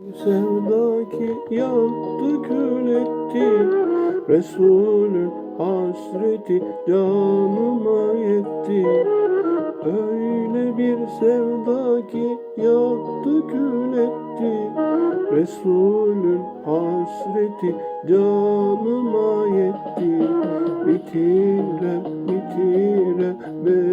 Sevda ki yaktı kül etti. Resulün hasreti canıma yetti. Öyle bir sevda ki yaktı kül etti. Resulün hasreti canıma yetti. Bitire bitire beni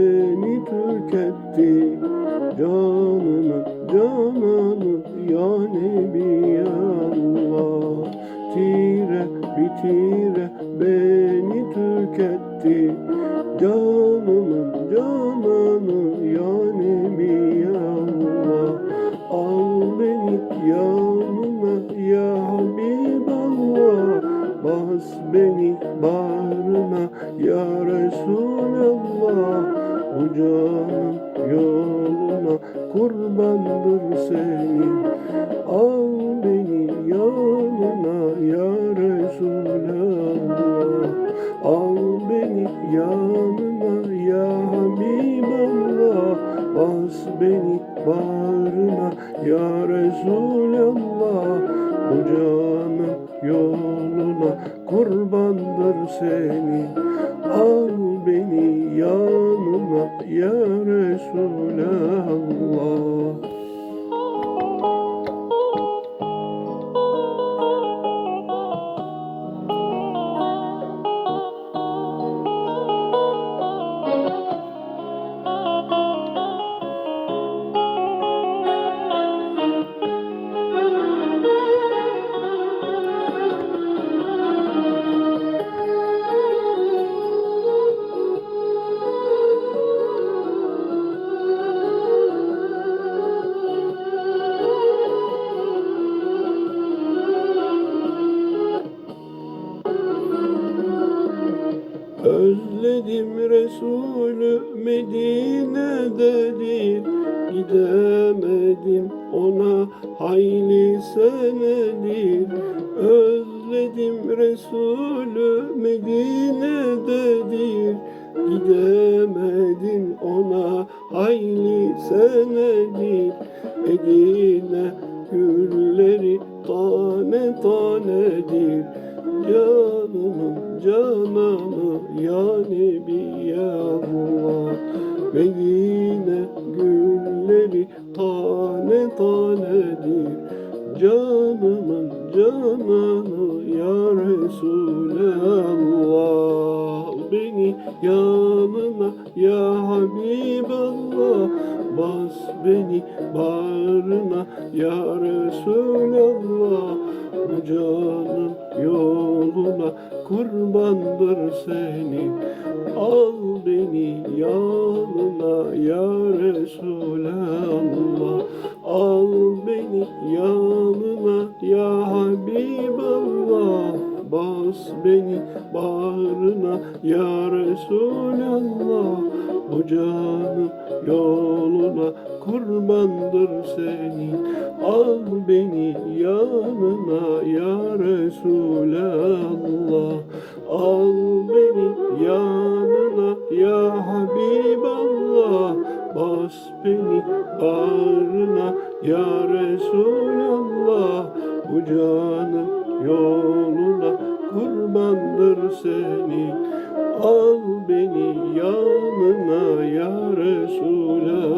Canımın cananı ya Nebi ya Allah Al beni yanına ya Habiballah Bas beni bağrına ya Resulallah. Bu canım yoluna kurbandır senin. Al yanına ya Habiballah Bas beni bağrına ya Resulallah. Bu canım yoluna kurbandır senin Al beni yanına ya Özledim Resulü Medine'dedir Gidemedim ona hayli senedir. Özledim Resulü Medine'dedir Gidemedim ona hayli senedir. Medine gülleri tane tanedir Canımın cananı ya Allah Medine gülleri tane tanedir. Canımın cananı ya Resulallah. Beni yanına ya Habiballah Bas beni bağrına. Ya Resulallah Bu canım yoluna kurbandır senin Al beni yanına ya Resulallah. Al Bas beni bağrına ya Resulallah. Bu canım yoluna kurbandır senin. Al beni yanına ya Resulallah. Al beni yanına ya Habiballah. Bas beni bağrına ya Resulallah. Bu canım yoluna kurbandır seni. Al beni yanına ya Resulallah.